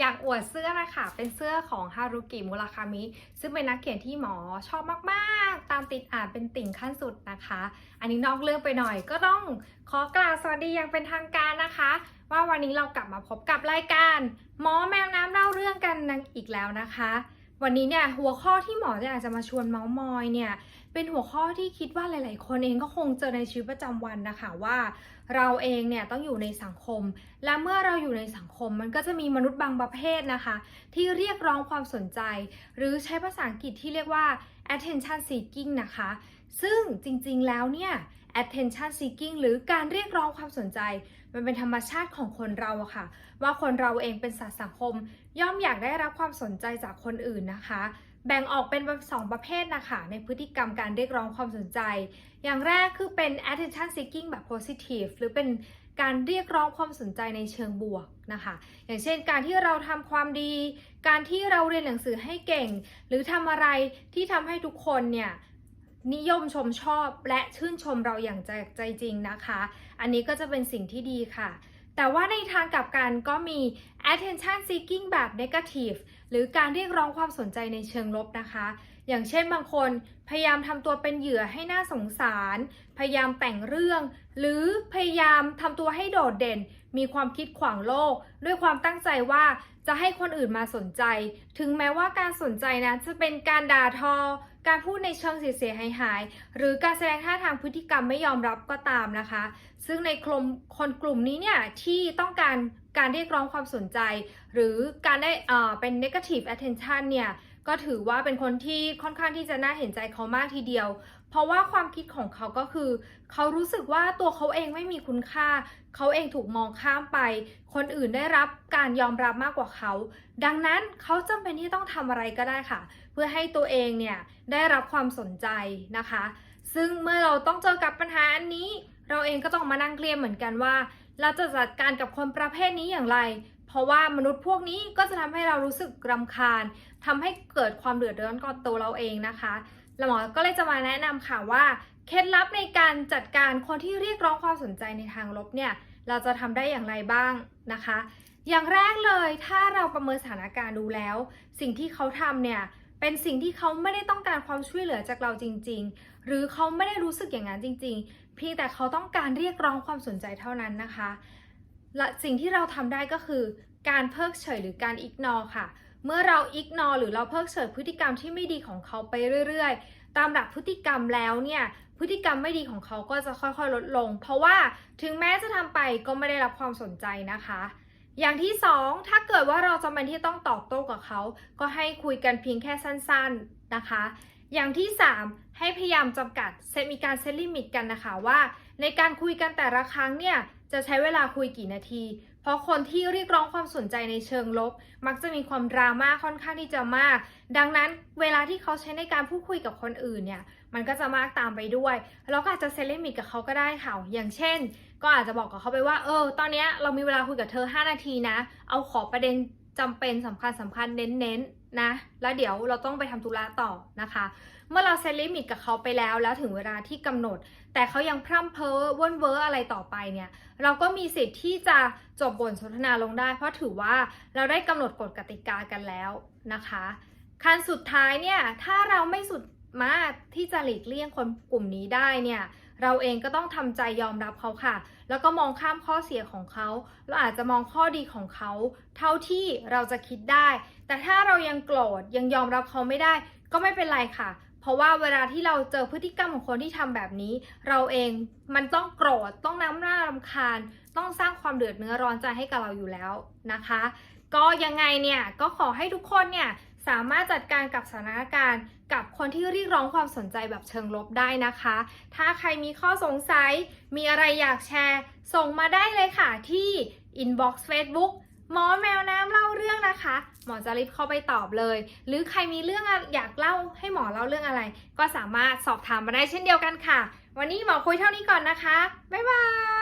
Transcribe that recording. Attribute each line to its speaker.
Speaker 1: อยากอวดเสื้อนะคะเป็นเสื้อของฮารุกิมุราคามิ ซึ่งเป็นนักเขียนที่หมอชอบมากๆ ตามติดอ่านเป็นติ่งขั้นสุดนะคะ อันนี้นอกเรื่องไปหน่อยก็ต้องขอกล่าวสวัสดีอย่างเป็นทางการนะคะ ว่าวันนี้เรากลับมาพบกับรายการ หมอแมวน้ำเล่าเรื่องกันอีกแล้วนะคะ วันนี้เนี่ยหัวข้อที่หมอจะอยากจะมาชวนเมาส์มอยเนี่ยเป็นหัวข้อที่คิดว่าหลาย ๆ คนเองก็คงเจอในชีวิตประจำวันนะคะว่า เราเองเนี่ยต้องอยู่ในสังคม และเมื่อเราอยู่ในสังคมมันก็จะมีมนุษย์บางประเภทนะคะ ที่เรียกร้องความสนใจ หรือใช้ภาษาอังกฤษที่เรียกว่า attention seeking นะคะ ซึ่งจริงๆแล้วเนี่ย attention seeking หรือการเรียกร้องความสนใจ มันเป็นธรรมชาติของคนเราอะค่ะ ว่าคนเราเองเป็นสัตว์สังคม ย่อมอยากได้รับความสนใจจากคนอื่นนะคะ แบ่งออกเป็นสองประเภทนะคะในพฤติกรรมการเรียกร้องความสนใจ อย่างแรกคือเป็น attention seeking แบบ positive หรือเป็นการเรียกร้องความสนใจในเชิงบวกนะคะ อย่างเช่นการที่เราทำความดี การที่เราเรียนหนังสือให้เก่ง หรือทำอะไรที่ทำให้ทุกคนเนี่ย นิยมชมชอบและชื่นชมเราอย่างใจใจจริงนะคะ อันนี้ก็จะเป็นสิ่งที่ดีค่ะ แต่ว่าในทางกลับกันก็มี attention seeking แบบ negative หรือการเรียกร้องความสนใจในเชิงลบนะคะ อย่างเช่นบางคนพยายามทำตัวเป็นเหยื่อให้น่าสงสาร พยายามแต่งเรื่อง หรือพยายามทำตัวให้โดดเด่น มีความคิดขวางโลก ด้วยความตั้งใจว่าจะให้คนอื่นมาสนใจ ถึงแม้ว่าการสนใจนะจะเป็นการด่าทอ การพูดในเชิงเสียหายหายๆหรือการแสดงท่าทางพฤติกรรมไม่ยอมรับก็ตามนะคะ ซึ่งในกลุ่มคนกลุ่มนี้เนี่ยที่ต้องการการเรียกร้องความสนใจ หรือการได้เอ่อเป็น negative attention เนี่ยก็ถือว่าเป็นคนที่ค่อนข้างที่จะน่าเห็นใจเขามากทีเดียว เพราะว่าความคิดของเขาก็คือ เขารู้สึกว่าตัวเขาเองไม่มีคุณค่า เขาเองถูกมองข้ามไป คนอื่นได้รับการยอมรับมากกว่าเขา ดังนั้นเขาจำเป็นที่ต้องทำอะไรก็ได้ค่ะ เพื่อให้ตัวเองเนี่ยได้รับความสนใจนะคะ ซึ่งเมื่อเราต้องเจอกับปัญหาอันนี้ เราเองก็ต้องมานั่งเคลียร์เหมือนกันว่า เราจะจัดการกับคนประเภทนี้อย่างไร เพราะว่ามนุษย์พวกนี้ก็จะทำให้เรารู้สึกรำคาญทำให้เกิดความเดือดร้อนกับตัวเราเองนะคะ แล้วหมอก็เลยจะมาแนะนำค่ะว่าเคล็ดลับในการจัดการคนที่เรียกร้องความสนใจในทางลบเนี่ยเราจะทำได้อย่างไรบ้างนะคะ อย่างแรกเลยถ้าเราประเมินสถานการณ์ดูแล้ว สิ่งที่เขาทำเนี่ยเป็นสิ่งที่เขาไม่ได้ต้องการความช่วยเหลือจากเราจริง ๆ หรือเขาไม่ได้รู้สึกอย่างนั้นจริง ๆ เพียงแต่เขาต้องการเรียกร้องความสนใจเท่านั้นนะคะและสิ่งที่เราทำได้ก็คือการเพิกเฉยหรือการอิกนอค่ะ เมื่อเราอิกนอหรือเราเพิกเฉยพฤติกรรมที่ไม่ดีของเขาไปเรื่อยๆ ตามหลักพฤติกรรมแล้วเนี่ยพฤติกรรมไม่ดีของเขาก็จะค่อยๆลดลง เพราะว่าถึงแม้จะทำไปก็ไม่ได้รับความสนใจนะคะ อย่างที่สองถ้าเกิดว่าเราจำเป็นที่ต้องตอบโต้กับเขา ก็ให้คุยกันเพียงแค่สั้นๆนะคะ อย่างที่ 3 ให้พยายามจำกัดเซตมีการเซตลิมิตกันนะคะว่า ในการคุยกันแต่ละครั้งเนี่ย จะใช้เวลาคุยกี่นาที เพราะคนที่เรียกร้องความสนใจในเชิงลบ มักจะมีความดราม่าค่อนข้างที่จะมาก ดังนั้นเวลาที่เขาใช้ในการพูดคุยกับคนอื่นเนี่ย มันก็จะมากตามไปด้วย แล้วก็อาจจะเซเลมิกกับเขาก็ได้ค่ะ อย่างเช่น ก็อาจจะบอกกับเขาไปว่า เออ ตอนนี้เรามีเวลาคุยกับเธอ 5 นาทีนะ เอาขอประเด็น จำเป็นสำคัญสำคัญเน้นๆนะ แล้วเดี๋ยวเราต้องไปทำธุระต่อนะคะ เมื่อเราเซตลิมิตกับเขาไปแล้ว แล้วถึงเวลาที่กำหนด แต่เขายังพร่ำเพ้อว่นเวออะไรต่อไปเนี่ย เราก็มีสิทธิ์ที่จะจบบทสนทนาลงได้ เพราะถือว่าเราได้กำหนดกฎกติกากันแล้วนะคะขั้นสุดท้ายเนี่ย ถ้าเราไม่สุดมากที่จะหลีกเลี่ยงคนกลุ่มนี้ได้เนี่ย เราเองก็ต้องทำใจยอมรับเขาค่ะ แล้วก็มองข้ามข้อเสียของเขา เราอาจจะมองข้อดีของเขา เท่าที่เราจะคิดได้ แต่ถ้าเรายังโกรธยังยอมรับเขาไม่ได้ ก็ไม่เป็นไรค่ะ เพราะว่าเวลาที่เราเจอพฤติกรรมของคนที่ทำแบบนี้ เราเองมันต้องโกรธต้องน้ำหน้ารำคาญ ต้องสร้างความเดือดเนื้อร้อนใจให้กับเราอยู่แล้วนะคะ ก็ยังไงเนี่ยก็ขอให้ทุกคนเนี่ย สามารถจัดการกับสถานการณ์กับคนที่เรียกร้องความสนใจแบบเชิงลบได้นะคะ ถ้าใครมีข้อสงสัย มีอะไรอยากแชร์ ส่งมาได้เลยค่ะที่ inbox Facebook หมอแมวน้ำเล่าเรื่องนะคะ หมอจะรีบเข้าไปตอบเลย หรือใครมีเรื่องอยากเล่าให้หมอเล่าเรื่องอะไร ก็สามารถสอบถามมาได้เช่นเดียวกันค่ะ วันนี้หมอคุยเท่านี้ก่อนนะคะ บ๊ายบาย